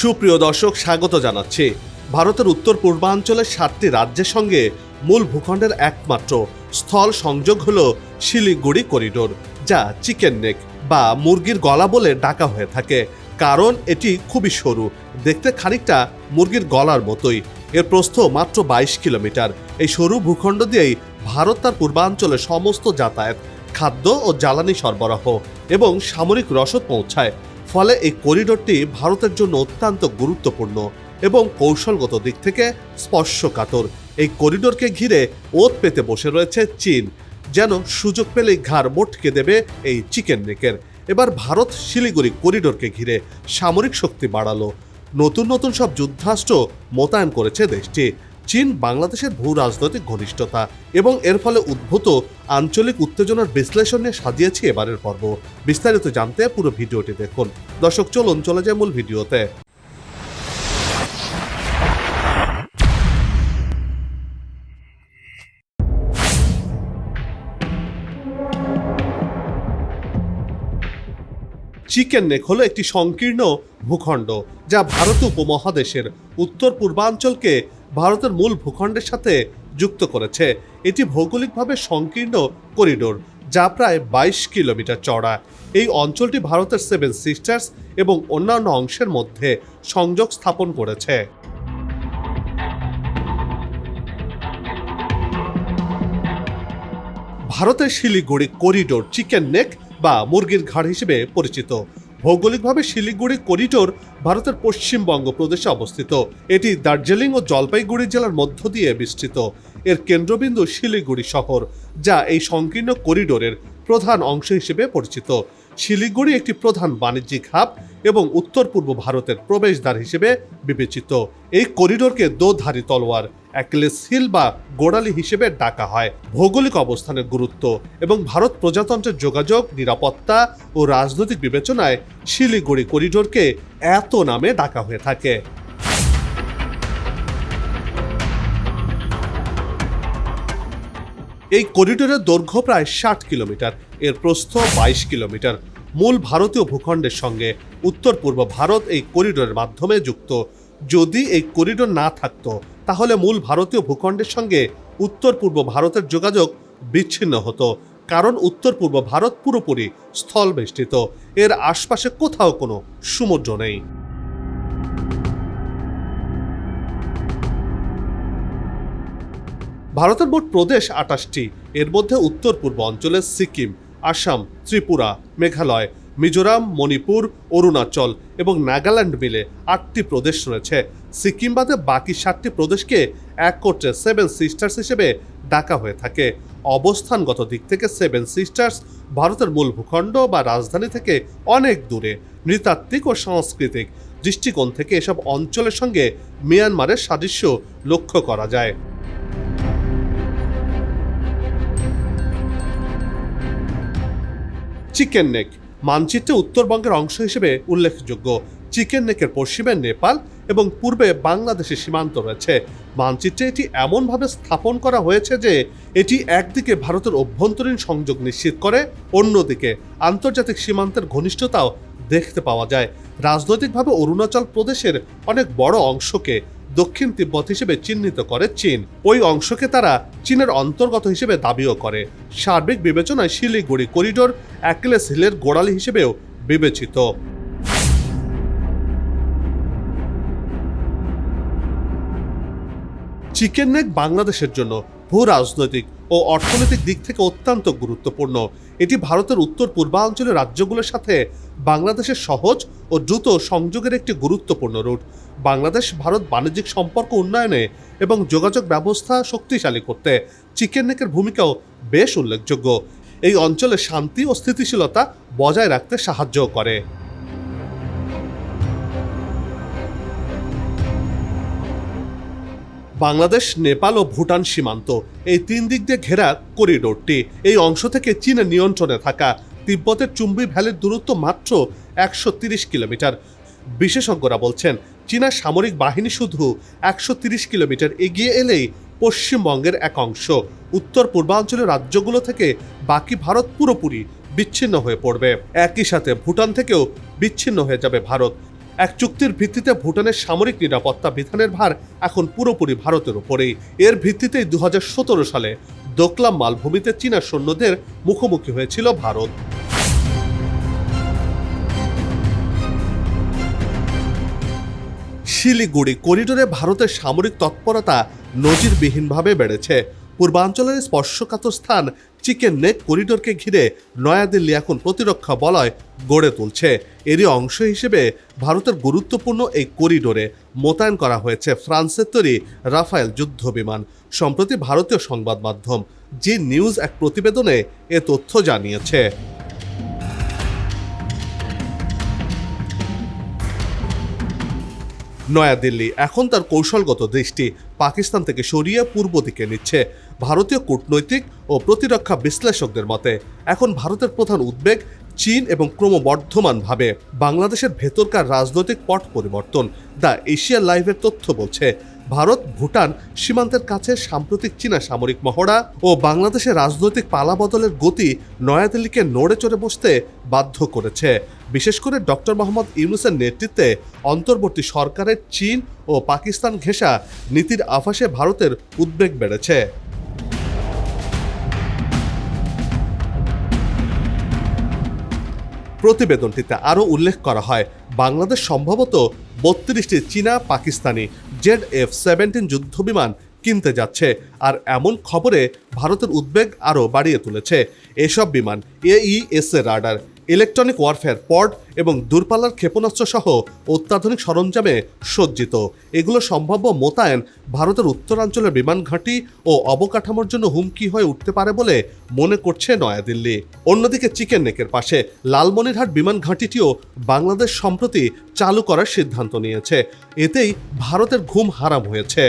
সুপ্রিয় দর্শক, স্বাগত জানাচ্ছি। ভারতের উত্তর পূর্বাঞ্চলের সাতটি রাজ্যের সঙ্গে মূল ভূখণ্ডের একমাত্র স্থল সংযোগ হল শিলিগুড়ি করিডোর, যা চিকেন নেক বা মুরগির গলা বলে ডাকা হয়ে থাকে। কারণ এটি খুবই সরু, দেখতে খানিকটা মুরগির গলার মতোই। এর প্রস্থ মাত্র বাইশ কিলোমিটার। এই সরু ভূখণ্ড দিয়েই ভারত তার পূর্বাঞ্চলে সমস্ত যাতায়াত, খাদ্য ও জ্বালানি সরবরাহ এবং সামরিক রসদ পৌঁছায়। ফলে এই করিডোরটি ভারতের জন্য অত্যন্ত গুরুত্বপূর্ণ এবং কৌশলগত দিক থেকে স্পর্শকাতর। এই করিডোরকে ঘিরে ওত পেতে বসে রয়েছে চীন, যেন সুযোগ পেলেই ঘাড় মোটকে দেবে এই চিকেন নেকের। এবার ভারত শিলিগুড়ি করিডোরকে ঘিরে সামরিক শক্তি বাড়ালো। নতুন নতুন সব যুদ্ধাস্ত্র মোতায়েন করেছে দেশটি। চীন বাংলাদেশের ভূ রাজনৈতিক ঘনিষ্ঠতা এবং এর ফলে উদ্ভূত আঞ্চলিক উত্তেজনার বিশ্লেষণ নিয়ে সাজিয়েছি এবারের পর্ব। বিস্তারিত জানতে পুরো ভিডিওটি দেখুন। দর্শক, চলুন, চলে যায় মূল ভিডিওতে। চিকেন নেক হলো একটি সংকীর্ণ ভূখণ্ড, যা ভারত উপমহাদেশের উত্তর পূর্বাঞ্চলকে ভারতের মূল ভূখণ্ডের সাথে যুক্ত করেছে। এটি ভৌগোলিকভাবে সংকীর্ণ করিডোর, যা প্রায় বাইশ কিলোমিটার চওড়া। এই অঞ্চলটি ভারতের সেভেন সিস্টার্স এবং অন্যান্য অংশের মধ্যে সংযোগ স্থাপন করেছে। ভারতের শিলিগুড়ি করিডোর চিকেন নেক বা মুরগির ঘাড় হিসেবে পরিচিত। ভৌগোলিকভাবে শিলিগুড়ি করিডোর ভারতের পশ্চিমবঙ্গ প্রদেশে অবস্থিত। এটি দার্জিলিং ও জলপাইগুড়ি জেলার মধ্য দিয়ে বিস্তৃত। এর কেন্দ্রবিন্দু শিলিগুড়ি শহর, যা এই সংকীর্ণ করিডোরের প্রধান অংশ হিসেবে পরিচিত। শিলিগুড়ি একটি প্রধান বাণিজ্যিক হাব এবং উত্তর পূর্ব ভারতের প্রবেশদ্বার হিসেবে বিবেচিত। এই করিডোরকে দোধারী তলোয়ার অ্যাকিলেস হিল বা গোড়ালি হিসেবে ডাকা হয়। ভৌগোলিক অবস্থানের গুরুত্ব এবং ভারত প্রজাতন্ত্রের যোগাযোগ, নিরাপত্তা ও রাজনৈতিক বিবেচনায় শিলিগুড়ি করিডোরকে এত নামে ডাকা হয়ে থাকে। এই করিডোরের দৈর্ঘ্য প্রায় ষাট কিলোমিটার, এর প্রস্থ বাইশ কিলোমিটার। মূল ভারতীয় ভূখণ্ডের সঙ্গে উত্তর পূর্ব ভারত এই করিডোরের মাধ্যমে যুক্ত। যদি এই করিডোর না থাকতো তাহলে মূল ভারতীয় ভূখণ্ডের সঙ্গে উত্তর পূর্ব ভারতের যোগাযোগ বিচ্ছিন্ন হতো, কারণ উত্তর পূর্ব ভারত পুরোপুরি স্থল বেষ্টিত এর আশপাশে কোথাও কোনো সমুদ্র নেই। ভারতের মোট প্রদেশ আটাশটি। এর মধ্যে উত্তর পূর্ব অঞ্চলে সিকিম, আসাম, ত্রিপুরা, মেঘালয়, মিজোরাম, মণিপুর, অরুণাচল এবং নাগাল্যান্ড মিলে আটটি প্রদেশ রয়েছে। সিকিম বাদে বাকি সাতটি প্রদেশকে এক করতে সেভেন সিস্টার্স হিসেবে ডাকা হয়ে থাকে। অবস্থানগত দিক থেকে সেভেন সিস্টার্স ভারতের মূল ভূখণ্ড বা রাজধানী থেকে অনেক দূরে। নৃতাত্ত্বিক ও সাংস্কৃতিক দৃষ্টিকোণ থেকে এসব অঞ্চলের সঙ্গে মিয়ানমারের সাদৃশ্য লক্ষ্য করা যায়। চিকেন নেক মানচিত্রে উত্তরবঙ্গের অংশ হিসেবে উল্লেখযোগ্য। চিকেন নেকের পশ্চিমে নেপাল এবং পূর্বে বাংলাদেশের সীমান্ত রয়েছে। মানচিত্রে এটি এমনভাবে স্থাপন করা হয়েছে যে এটি একদিকে ভারতের অভ্যন্তরীণ সংযোগ নিশ্চিত করে, অন্যদিকে আন্তর্জাতিক সীমান্তের ঘনিষ্ঠতাও দেখতে পাওয়া যায়। রাজনৈতিকভাবে অরুণাচল প্রদেশের অনেক বড় অংশকে দক্ষিণ তিব্বত হিসেবে চিহ্নিত করে চীন। ওই অংশকে তারা চীনের অন্তর্গত হিসেবে দাবিও করে। সার্বিক বিবেচনায় শিলিগুড়ি করিডোর, অ্যাকিলেস হিলের গোড়ালি হিসেবেও বিবেচিত। চিকেন নেক বাংলাদেশের জন্য ভূ রাজনৈতিক ও অর্থনৈতিক দিক থেকে অত্যন্ত গুরুত্বপূর্ণ। এটি ভারতের উত্তর পূর্বাঞ্চলের রাজ্যগুলোর সাথে বাংলাদেশের সহজ ও দ্রুত সংযোগের একটি গুরুত্বপূর্ণ রুট। বাংলাদেশ, ভারত বাণিজ্যিক সম্পর্ক উন্নয়নে এবং যোগাযোগ ব্যবস্থা শক্তিশালী করতে চিকেন নেকের ভূমিকাও বেশ উল্লেখযোগ্য। এই অঞ্চলে শান্তি ও স্থিতিশীলতা বজায় রাখতে সাহায্য করে। বাংলাদেশ, নেপাল ও ভুটান সীমান্ত। এই তিন দিক দিয়ে ঘেরা করিডোরটি। এই অংশ থেকে চীনের নিয়ন্ত্রণে থাকা তিব্বতের চুম্বি ভ্যালির দূরত্ব মাত্র একশো কিলোমিটার। বিশেষজ্ঞরা বলছেন, চীনা সামরিক বাহিনী শুধু একশো কিলোমিটার এগিয়ে এলেই পশ্চিমবঙ্গের এক অংশ। উত্তর পূর্বাঞ্চলের রাজ্যগুলো থেকে বাকি ভারত পুরোপুরি বিচ্ছিন্ন হয়ে পড়বে। একই সাথে ভুটান থেকেও বিচ্ছিন্ন হয়ে যাবে ভারত। এক চুক্তির ভিত্তিতে ভুটানের সামরিক নিরাপত্তা বিধানের ভার এখন পুরোপুরি ভারতের উপরেই এর ভিত্তিতেই দু হাজার সতেরো সালে দোকলাম মালভূমিতে চীনা সৈন্যদের মুখোমুখি হয়েছিল ভারত। শিলিগুড়ি করিডোরে ভারতের সামরিক তৎপরতা নজিরবিহীনভাবে বেড়েছে। পূর্বাঞ্চলের স্পর্শকাতর স্থান চিকেন নেক করিডোরকে ঘিরে নয়াদিল্লি এখন প্রতিরক্ষা বলয় গড়ে তুলছে। এরই অংশ হিসেবে ভারতের গুরুত্বপূর্ণ এই করিডোরে মোতায়েন করা হয়েছে ফ্রান্সের তৈরি রাফায়েল যুদ্ধ বিমান সম্প্রতি ভারতীয় সংবাদ মাধ্যম জি নিউজ এক প্রতিবেদনে এ তথ্য জানিয়েছে। নয়াদিল্লি এখন তার কৌশলগত দৃষ্টি পাকিস্তান থেকে সরিয়ে পূর্ব দিকে নিচ্ছে। ভারতীয় কূটনৈতিক ও প্রতিরক্ষা বিশ্লেষকদের মতে, এখন ভারতের প্রধান উদ্বেগ চীন এবং ক্রমবর্ধমানভাবে বাংলাদেশের ভেতরকার রাজনৈতিক পট পরিবর্তন। দ্য এশিয়া লাইভের তথ্য বলছে, ভারত ভুটান সীমান্তের কাছে সাম্প্রতিক চীনা সামরিক মহড়া ও বাংলাদেশের রাজনৈতিক পালাবদলের গতি নয়াদিল্লিকে নড়ে চড়ে বসতে বাধ্য করেছে। বিশেষ করে ডক্টর মোহাম্মদ ইউনুসের নেতৃত্বে অন্তর্বর্তী সরকারের চীন ও পাকিস্তান ঘেঁষা নীতির আভাসে ভারতের উদ্বেগ বেড়েছে। প্রতিবেদনটিতে আরও উল্লেখ করা হয়, বাংলাদেশ সম্ভবত বত্রিশটি চীনা, পাকিস্তানি জেড এফ সেভেন্টিন যুদ্ধবিমান কিনতে যাচ্ছে আর এমন খবরে ভারতের উদ্বেগ আরও বাড়িয়ে তুলেছে। এসব বিমান AESA radar electronic warfare, pod এবং দূরপাল্লার ক্ষেপণাস্ত্র সহ অত্যাধুনিক সরঞ্জামে সজ্জিত। এগুলো সম্ভাব্য মোতায়েন ভারতের উত্তরাঞ্চলের বিমান ঘাঁটি ও অবকাঠামোর জন্য হুমকি হয়ে উঠতে পারে বলে মনে করছে নয়াদিল্লি। অন্যদিকে চিকেন নেকের পাশে লালমনিরহাট বিমান ঘাঁটিটিও বাংলাদেশ সম্প্রতি চালু করার সিদ্ধান্ত নিয়েছে। এতেই ভারতের ঘুম হারাম হয়েছে।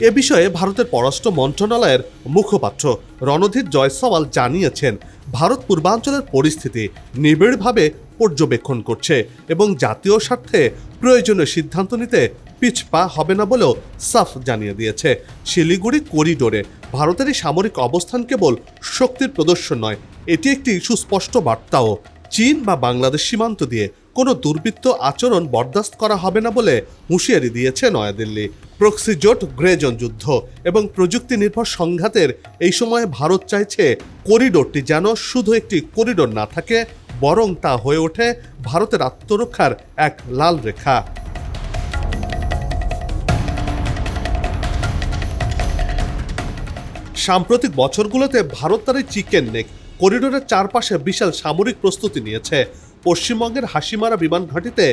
এ বিষয়ে ভারতের পররাষ্ট্র মন্ত্রণালয়ের মুখপাত্র রণধীর জয়সওয়াল জানিয়েছেন, ভারত পূর্বাঞ্চলের পরিস্থিতি নিবিড়ভাবে পর্যবেক্ষণ করছে এবং জাতীয় স্বার্থে প্রয়োজনীয় সিদ্ধান্ত নিতে পিছপা হবে না বলেও সাফ জানিয়ে দিয়েছে। শিলিগুড়ি করিডোরে ভারতের এই সামরিক অবস্থান কেবল শক্তির প্রদর্শন নয়, এটি একটি সুস্পষ্ট বার্তাও। চীন বা বাংলাদেশ সীমান্ত দিয়ে কোনো দুর্বৃত্ত আচরণ বরদাস্ত করা হবে না বলে হুঁশিয়ারি দিয়েছে নয়াদিল্লি। প্রক্সি জোট গ্রেজন যুদ্ধ এবং প্রযুক্তি নির্ভর সংঘাতের এই সময়ে ভারত চাইছে করিডোরটি যেন শুধু একটি করিডোর না থাকে, বরং তা হয়ে ওঠে ভারতের আত্মরক্ষার এক লাল রেখা। সাম্প্রতিক বছরগুলোতে ভারত তার চিকেন নেক। করিডোরের চারপাশে বিশাল সামরিক প্রস্তুতি নিয়েছে। পশ্চিমবঙ্গের হাসিমারা বিমান ঘাঁটিতে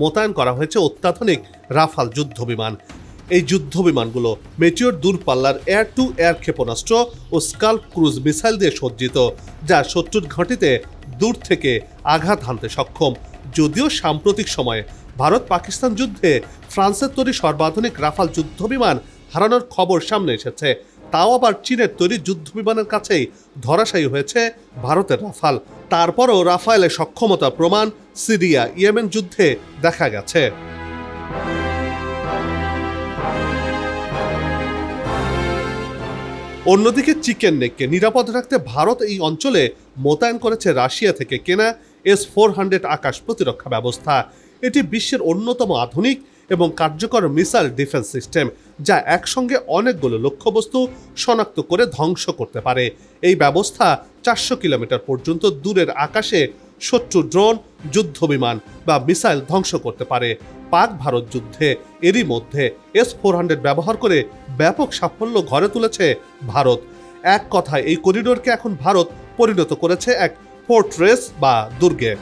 মোতায়েন করা হয়েছে অত্যাধুনিক রাফাল যুদ্ধ বিমান। এই যুদ্ধ বিমানগুলো মেচিওর দূরপাল্লার এয়ার টু এয়ার ক্ষেপণাস্ত্র ও স্কাল্প ক্রুজ মিসাইল দিয়ে সজ্জিত, যা শত্রুর ঘাঁটিতে দূর থেকে আঘাত হানতে সক্ষম। যদিও সাম্প্রতিক সময়ে ভারত পাকিস্তান যুদ্ধে ফ্রান্সের তৈরি সর্বাধুনিক রাফাল যুদ্ধ বিমান হারানোর খবর সামনে এসেছে। তাও আবার চীনের তৈরি যুদ্ধ বিমানের কাছেই ধরাশায়ী হয়েছে ভারতের রাফাল। তারপরও রাফায়েলের সক্ষমতা প্রমাণ সিরিয়া ইয়েমেন যুদ্ধে দেখা গেছে। অন্যদিকে চিকেন নেককে নিরাপদ রাখতে ভারত এই অঞ্চলে মোতায়েন করেছে রাশিয়া থেকে কেনা এস ফোর হান্ড্রেড আকাশ প্রতিরক্ষা ব্যবস্থা। এটি বিশ্বের অন্যতম আধুনিক এবং কার্যকর মিসাইল ডিফেন্স সিস্টেম। যা একসঙ্গে অনেকগুলো লক্ষ্যবস্তু শনাক্ত করে ধ্বংস করতে পারে। এই ব্যবস্থা চারশো কিলোমিটার পর্যন্ত দূরের আকাশে শত্রু ড্রোন যুদ্ধ বিমান বা মিসাইল ধ্বংস করতে পারে। পাক ভারত যুদ্ধে এরই মধ্যে এস ফোর হান্ড্রেড ব্যবহার করে ব্যাপক সাফল্য ঘরে তুলেছে ভারত। এক কথায় এই করিডোরকে এখন ভারত পরিণত করেছে এক ফোর্ট্রেস বা দুর্গে।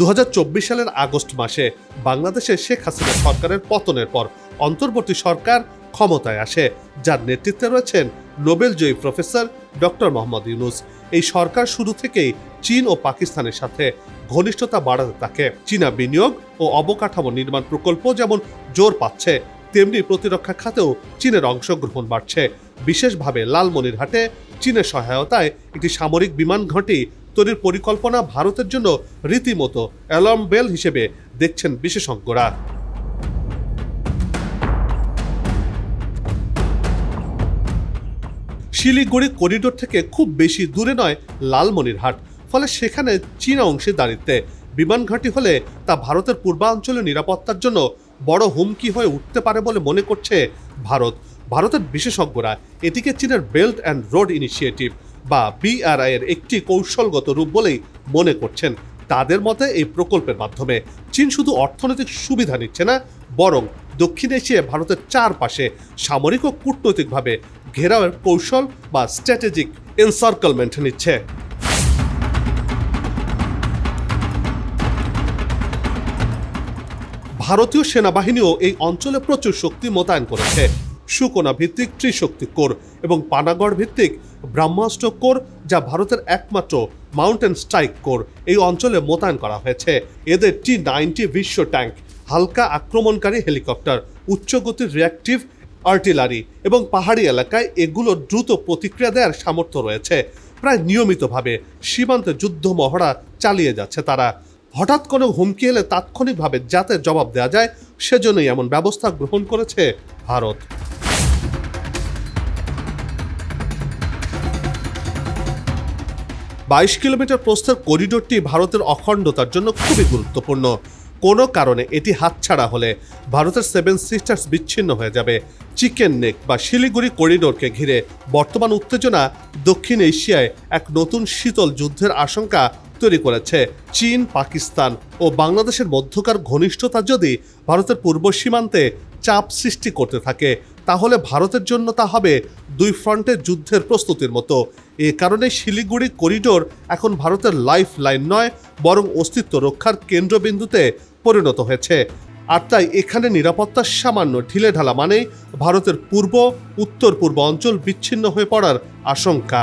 দুহাজার চব্বিশ সালের আগস্ট মাসে বাংলাদেশে শেখ হাসিনা সরকারের পতনের পর অন্তর্বর্তী সরকার ক্ষমতায় আসে, যার নেতৃত্বে রয়েছেন নোবেলজয়ী প্রফেসর ডক্টর মোহাম্মদ ইউনুস। এই সরকার শুরু থেকেই চীন ও পাকিস্তানের সাথে ঘনিষ্ঠতা বাড়াতে থাকে। চীনা বিনিয়োগ ও অবকাঠামো নির্মাণ প্রকল্প যেমন জোর পাচ্ছে, তেমনি প্রতিরক্ষা খাতেও চীনের অংশগ্রহণ বাড়ছে। বিশেষভাবে লালমনিরহাটে চীনের সহায়তায় একটি সামরিক বিমান ঘাঁটি তৈরির পরিকল্পনা ভারতের জন্য রীতিমতো অ্যালার্ম বেল হিসেবে দেখছেন বিশেষজ্ঞরা। শিলিগুড়ি করিডোর থেকে খুব বেশি দূরে নয় লালমনিরহাট, ফলে সেখানে চীনা অংশীদারিত্বে। বিমান ঘাঁটি হলে তা ভারতের পূর্বাঞ্চলের নিরাপত্তার জন্য বড় হুমকি হয়ে উঠতে পারে বলে মনে করছে ভারত। ভারতের বিশেষজ্ঞরা এটিকে চীনের বেল্ট অ্যান্ড রোড ইনিশিয়েটিভ বা বিআরআই এর একটি কৌশলগত রূপ বলেই মনে করছেন। তাদের মতে এই প্রকল্পের মাধ্যমে চীন শুধু অর্থনৈতিক সুবিধা নিচ্ছে না, বরং দক্ষিণ এশিয়ায় ভারতের চারপাশে সামরিক ও কূটনৈতিকভাবে ঘেরাওয়ের কৌশল বা স্ট্র্যাটেজিক এনসার্কলমেন্ট নিচ্ছে। ভারতীয় সেনাবাহিনীও এই অঞ্চলে প্রচুর শক্তি মোতায়েন করেছে। সুকোনা ভিত্তিক ত্রিশক্তি কোর এবং পানাগড় ভিত্তিক ব্রহ্মাস্ত্র কোর, যা ভারতের একমাত্র মাউন্টেন স্ট্রাইক কোর। এই অঞ্চলে মোতায়েন করা হয়েছে। এদের টি নাইনটি বিশ্ব ট্যাঙ্ক, হালকা আক্রমণকারী হেলিকপ্টার, উচ্চগতির রিয়াক্টিভ আর্টিলারি এবং পাহাড়ি এলাকায় এগুলোর দ্রুত প্রতিক্রিয়া দেওয়ার সামর্থ্য রয়েছে। প্রায় নিয়মিতভাবে সীমান্তে যুদ্ধ মহড়া চালিয়ে যাচ্ছে তারা। হঠাৎ কোনো হুমকি এলে তাৎক্ষণিকভাবে যাতে জবাব দেওয়া যায়, সেজন্যই এমন ব্যবস্থা গ্রহণ করেছে ভারত। বাইশ কিলোমিটার প্রস্থের করিডোরটি ভারতের অখণ্ডতার জন্য খুবই গুরুত্বপূর্ণ। কোনো কারণে এটি হাতছাড়া হলে ভারতের সেভেন সিস্টার্স বিচ্ছিন্ন হয়ে যাবে। চিকেন নেক বা শিলিগুড়ি করিডোরকে ঘিরে বর্তমান উত্তেজনা দক্ষিণ এশিয়ায় এক নতুন শীতল যুদ্ধের আশঙ্কা তৈরি করেছে। চীন, পাকিস্তান ও বাংলাদেশের মধ্যকার ঘনিষ্ঠতা যদি ভারতের পূর্ব সীমান্তে চাপ সৃষ্টি করতে থাকে, তাহলে ভারতের জন্য তা হবে দুই ফ্রন্টের যুদ্ধের প্রস্তুতির মতো। এ কারণে শিলিগুড়ি করিডোর এখন ভারতের লাইফ লাইন নয়, বরং অস্তিত্ব রক্ষার কেন্দ্রবিন্দুতে পরিণত হয়েছে। আর তাই এখানে নিরাপত্তা সামান্য ঢিলে ঢালা মানেই ভারতের পূর্ব উত্তর পূর্ব অঞ্চল বিচ্ছিন্ন হয়ে পড়ার আশঙ্কা।